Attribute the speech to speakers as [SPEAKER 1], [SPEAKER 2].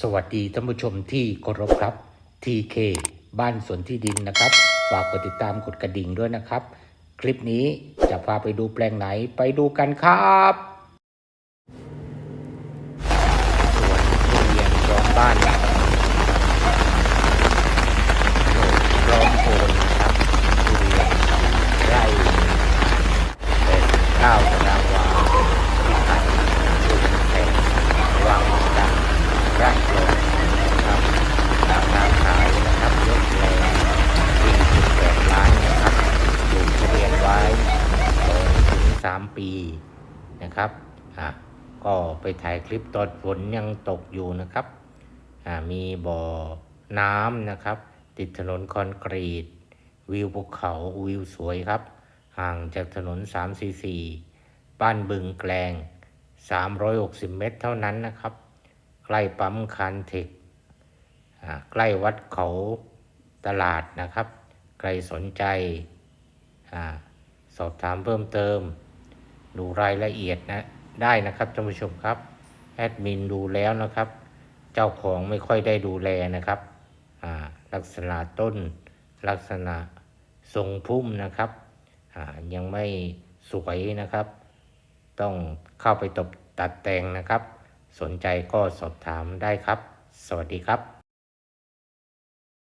[SPEAKER 1] สวัสดีท่านผู้ชมที่เคารพครับ TK บ้านสวนที่ดินนะครับ ฝากกดติดตามกดกระดิ่งด้วยนะครับ คลิปนี้จะพาไปดูแปลงไหนไปดูกันครับสวนทุเรียนรองบ้านนะครับพร้อมโคนนะครับทุเรียนไร่เป็นเก้าตารางวาที่ไข่ลูกแข็งวางดังร่างลงนะครับราคาขายนะครับยกแรง48ล้านนะครับปลูกทุเรียนไว้ 2ถึง3ปีนะครับอะก็ไปถ่ายคลิปตอนฝนยังตกอยู่นะครับอ่ามีบ่อน้ำนะครับ ติดถนนคอนกรีต วิวภูเขาวิวสวยครับ ห่างจากถนน 344 บ้านบึงแกลง 360 เมตรเท่านั้นนะครับ ใกล้ปั๊มคันเทคอ่าใกล้วัดเขาตลาดนะครับ ใครสนใจอาสอบถามเพิ่มเติม ดูรายละเอียดนะได้นะครับท่านผู้ชมครับแอดมินดูแล้วนะครับ เจ้าของไม่ค่อยได้ดูแลนะครับลักษณะต้นลักษณะทรงพุ่มนะครับยังไม่สวยนะครับ ต้องเข้าไปตบตัดแต่งนะครับ สนใจก็สอบถามได้ครับ สวัสดีครับ